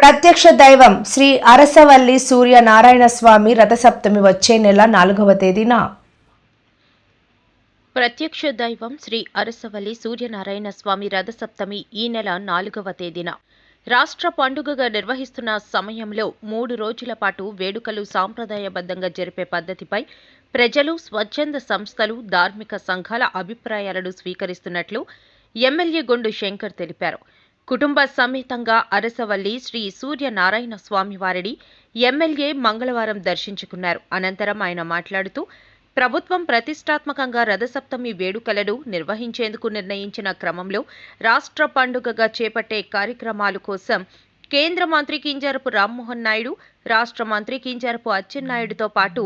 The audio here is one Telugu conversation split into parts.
ప్రత్యక్ష దైవం శ్రీ అరసవల్లి సూర్య నారాయణ స్వామి రథసప్తమి వచ్చే నెల నాలుగవ తేదీన. ప్రత్యక్ష దైవం శ్రీ అరసవల్లి సూర్యనారాయణ స్వామి రథసప్తమి ఈ నెల నాలుగవ తేదీన. రాష్ట్ర పండుగగా నిర్వహిస్తున్న సమయంలో మూడు రోజుల పాటు వేడుకలు సాంప్రదాయబద్ధంగా జరిపే పద్ధతిపై ప్రజలు స్వచ్ఛంద సంస్థలు ధార్మిక సంఘాల అభిప్రాయాలను స్వీకరిస్తున్నట్లు ఎమ్మెల్యే గొండు శంకర్ తెలిపారు. కుటుంబ సమేతంగా అరసవల్లి శ్రీ సూర్యనారాయణ స్వామివారిని ఎమ్మెల్యే మంగళవారం దర్శించుకున్నారు. అనంతరం ఆయన మాట్లాడుతూ ప్రభుత్వం ప్రతిష్టాత్మకంగా రథసప్తమి వేడుకలను నిర్వహించేందుకు నిర్ణయించిన క్రమంలో రాష్ట్ర పండుగగా చేపట్టే కార్యక్రమాల కోసం కేంద్ర మంత్రి కింజరపు రామ్మోహన్ నాయుడు రాష్ట్ర మంత్రి కింజరపు అచ్చెన్నాయుడుతో పాటు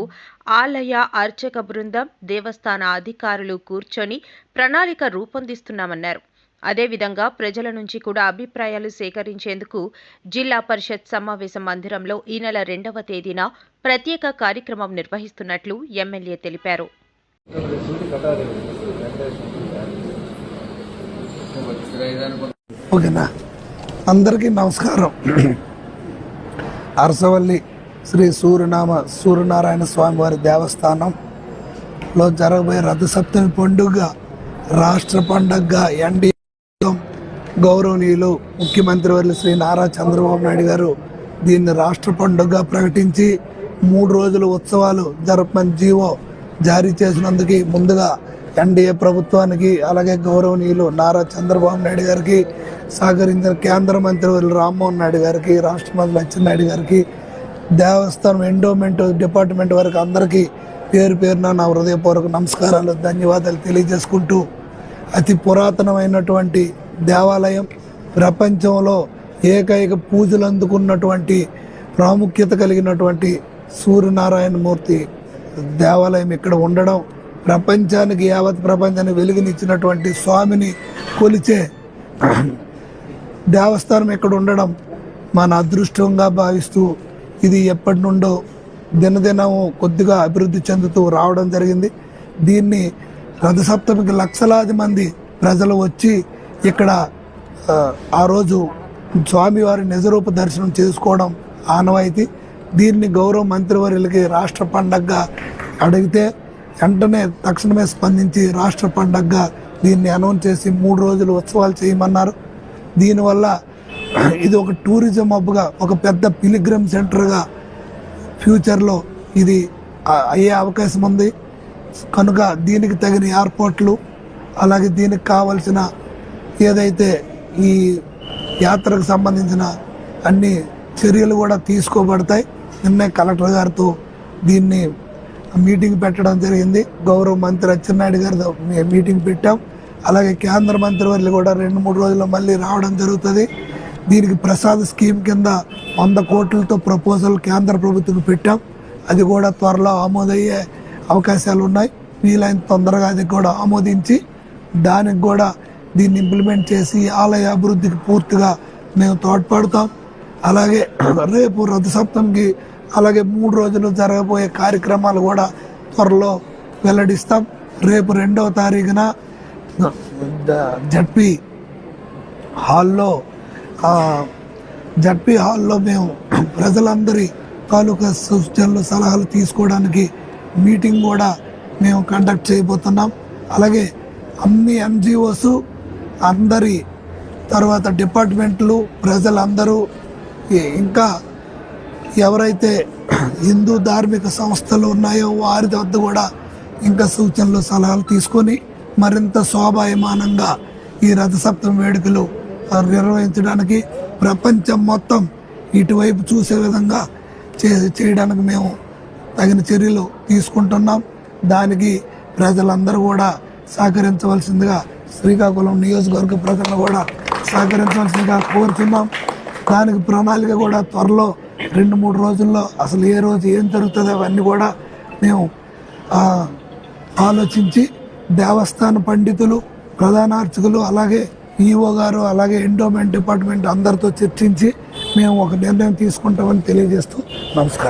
ఆలయ అర్చక బృందం దేవస్థాన అధికారులు కూర్చొని ప్రణాళిక రూపొందిస్తున్నామన్నారు. అదేవిధంగా ప్రజల నుంచి కూడా అభిప్రాయాలు సేకరించేందుకు జిల్లా పరిషత్ సమావేశ మందిరంలో ఈ నెల రెండవ తేదీన ప్రత్యేక కార్యక్రమం నిర్వహిస్తున్నట్లు ఎమ్మెల్యే తెలిపారు. ఓకేనా? అందరికీ నమస్కారం. అరసవల్లి శ్రీ సూర్యనామ సూర్యనారాయణ స్వామి వారి దేవస్థానంలో జరగబోయే రథసప్తమి పండుగ రాష్ట్ర పండుగగా ఎన్డీ గౌరవనీయులు ముఖ్యమంత్రి వర్యులు శ్రీ నారా చంద్రబాబు నాయుడు గారు దీన్ని రాష్ట్ర పండుగగా ప్రకటించి మూడు రోజుల ఉత్సవాలు జరపమని జీవో జారీ చేసినందుకు ముందుగా ఎన్డీఏ ప్రభుత్వానికి అలాగే గౌరవనీయులు నారా చంద్రబాబు నాయుడు గారికి సహకరించిన కేంద్ర మంత్రి వర్యులు రామ్మోహన్ నాయుడు గారికి రాష్ట్ర మంత్రి అచ్చెన్నాయుడు గారికి దేవస్థానం ఎండోమెంట్ డిపార్ట్మెంట్ వరకు అందరికీ పేరు పేరున నా హృదయపూర్వక నమస్కారాలు ధన్యవాదాలు తెలియజేసుకుంటూ అతి పురాతనమైనటువంటి దేవాలయం ప్రపంచంలో ఏకైక పూజలు అందుకున్నటువంటి ప్రాముఖ్యత కలిగినటువంటి సూర్యనారాయణ మూర్తి దేవాలయం ఇక్కడ ఉండడం ప్రపంచానికి యావత్ ప్రపంచానికి వెలుగునిచ్చినటువంటి స్వామిని కొలిచే దేవస్థానం ఇక్కడ ఉండడం మన అదృష్టంగా భావిస్తూ ఇది ఎప్పటి నుండో దినదినము కొద్దిగా అభివృద్ధి చెందుతూ రావడం జరిగింది. దీన్ని రథసప్తమికి లక్షలాది మంది ప్రజలు వచ్చి ఇక్కడ ఆ, రోజు స్వామివారి నిజరూప దర్శనం చేసుకోవడం ఆనవాయితీ. దీన్ని గౌరవ మంత్రివర్యులకి రాష్ట్ర పండగగా అడిగితే వెంటనే తక్షణమే స్పందించి రాష్ట్ర పండగగా దీన్ని అనౌన్స్ చేసి మూడు రోజులు ఉత్సవాలు చేయమన్నారు. దీనివల్ల ఇది ఒక టూరిజం హబ్గా ఒక పెద్ద పిలిగ్రమ్ సెంటర్గా ఫ్యూచర్లో ఇది అయ్యే అవకాశం ఉంది. కనుక దీనికి తగిన ఏర్పాట్లు అలాగే దీనికి కావలసిన ఏదైతే ఈ యాత్రకు సంబంధించిన అన్ని చర్యలు కూడా తీసుకోబడతాయి. నిన్నే కలెక్టర్ గారితో దీన్ని మీటింగ్ పెట్టడం జరిగింది. గౌరవ మంత్రి అచ్చెన్నాయుడు గారితో మీటింగ్ పెట్టాం. అలాగే కేంద్ర మంత్రి వర్యులు కూడా రెండు మూడు రోజుల్లో మళ్ళీ రావడం జరుగుతుంది. దీనికి ప్రసాద్ స్కీమ్ కింద వంద కోట్లతో ప్రపోజల్ కేంద్ర ప్రభుత్వం పెట్టాం. అది కూడా త్వరలో ఆమోదయ్యే అవకాశాలు ఉన్నాయి వీలైన తొందరగా అది కూడా ఆమోదించి దానికి కూడా దీన్ని ఇంప్లిమెంట్ చేసి ఆలయ అభివృద్ధికి పూర్తిగా మేము తోడ్పడతాం. అలాగే రేపు రథసప్తమికి అలాగే మూడు రోజులు జరగబోయే కార్యక్రమాలు కూడా త్వరలో వెల్లడిస్తాం. రేపు రెండవ తారీఖున జడ్పీ హాల్లో జడ్పీ హాల్లో మేము ప్రజలందరి తాలూకా సూచనలు సలహాలు తీసుకోవడానికి మీటింగ్ కూడా మేము కండక్ట్ చేయబోతున్నాం. అలాగే అన్ని ఎన్జిఓస్ అందరి తర్వాత డిపార్ట్మెంట్లు ప్రజలందరూ ఇంకా ఎవరైతే హిందూ ధార్మిక సంస్థలు ఉన్నాయో వారి వద్ద కూడా ఇంకా సూచనలు సలహాలు తీసుకొని మరింత శోభాయమానంగా ఈ రథసప్తమి వేడుకలు నిర్వహించడానికి ప్రపంచం మొత్తం ఇటువైపు చూసే విధంగా చే చేయడానికి మేము తగిన చర్యలు తీసుకుంటున్నాం. దానికి ప్రజలందరూ కూడా సహకరించవలసిందిగా శ్రీకాకుళం నియోజకవర్గ ప్రజలను కూడా సహకరించవలసిందిగా కోరుతున్నాం. దానికి ప్రణాళిక కూడా త్వరలో రెండు మూడు రోజుల్లో అసలు ఏ రోజు ఏం జరుగుతుందో అవన్నీ కూడా మేము ఆలోచించి దేవస్థాన పండితులు ప్రధాన అర్చకులు అలాగే ఈఓ గారు అలాగే ఎండోమెంట్ డిపార్ట్మెంట్ అందరితో చర్చించి మేము ఒక నిర్ణయం తీసుకుంటామని తెలియజేస్తూ నమస్కారం.